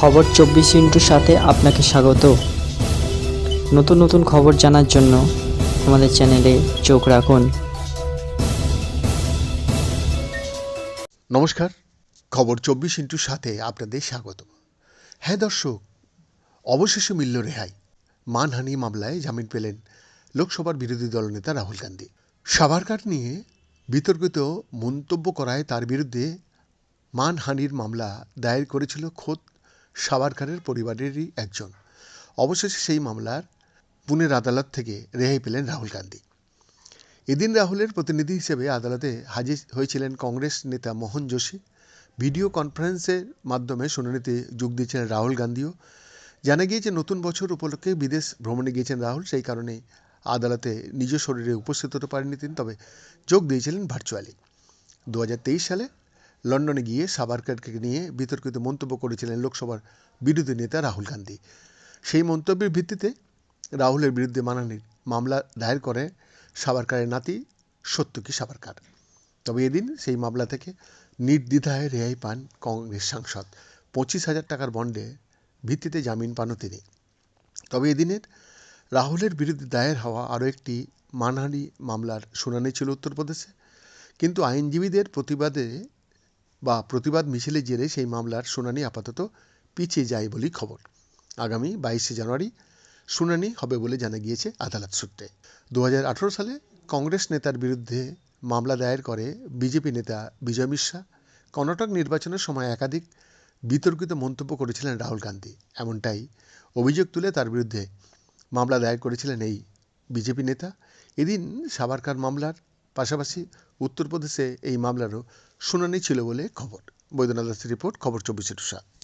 খবর চব্বিশ ইন্টুর সাথে আপনাকে স্বাগত। নতুন নতুন খবর জানার জন্য আমাদের চ্যানেলে চোখ রাখুন। নমস্কার, খবর চব্বিশ ইন্টুর সাথে আপনাদের স্বাগত। হ্যাঁ দর্শক, অবশেষে মিলল রেহাই। মানহানি মামলায় জামিন পেলেন লোকসভার বিরোধী দলনেতা রাহুল গান্ধী। সাভারকার নিয়ে বিতর্কিত মন্তব্য করায় তার বিরুদ্ধে মানহানির মামলা দায়ের করেছিল খোদ সাভারকারের পরিবারেরই একজন। অবশেষে সেই মামলার পুনের আদালত থেকে রেহাই পেলেন রাহুল গান্ধী। এদিন রাহুলের প্রতিনিধি হিসেবে আদালতে হাজির হয়েছিলেন কংগ্রেস নেতা মোহন যোশী। ভিডিও কনফারেন্সের মাধ্যমে শুনানিতে যোগ দিয়েছিলেন রাহুল গান্ধীও। জানা গিয়েছে, নতুন বছর উপলক্ষে বিদেশ ভ্রমণে গিয়েছেন রাহুল। সেই কারণে আদালতে নিজ শরীরে উপস্থিত হতে পারেননি তিনি, তবে যোগ দিয়েছিলেন ভার্চুয়ালি। দু হাজার তেইশ সালে লন্ডনে গিয়ে সাভারকারকে নিয়ে বিতর্কিত মন্তব্য করেছিলেন লোকসভার বিরোধী নেতা রাহুল গান্ধী। সেই মন্তব্যের ভিত্তিতে রাহুলের বিরুদ্ধে মানহানির মামলা দায়ের করে সাভারকারের নাতি সত্যকি সাভারকার। তবে এদিন সেই মামলা থেকে নির্দ্বিধায় রেহাই পান কংগ্রেস সাংসদ। পঁচিশ হাজার টাকার বন্ডে ভিত্তিতে জামিন পানও তিনি। তবে এদিনের রাহুলের বিরুদ্ধে দায়ের হওয়া আরও একটি মানহানি মামলার শুনানি ছিল উত্তরপ্রদেশে। কিন্তু আইনজীবীদের প্রতিবাদে বা প্রতিবাদ মিছিলে জেরে সেই মামলার শুনানি আপাতত পিছিয়ে যায় বলেই খবর। আগামী বাইশে জানুয়ারি শুনানি হবে বলে জানা গিয়েছে আদালত সূত্রে। দু হাজার আঠারো সালে কংগ্রেস নেতার বিরুদ্ধে মামলা দায়ের করে বিজেপি নেতা বিজয় মিশ্রা। কর্ণাটক নির্বাচনের সময় একাধিক বিতর্কিত মন্তব্য করেছিলেন রাহুল গান্ধী। এমনটাই অভিযোগ তুলে তার বিরুদ্ধে মামলা দায়ের করেছিলেন এই বিজেপি নেতা। এদিন সাভারকার মামলার পাশাপাশি উত্তরপ্রদেশে এই মামলারও শুনানি ছিল বলে খবর। বৈদ্যনাথ রিপোর্ট খবর চব্বিশে টুসা।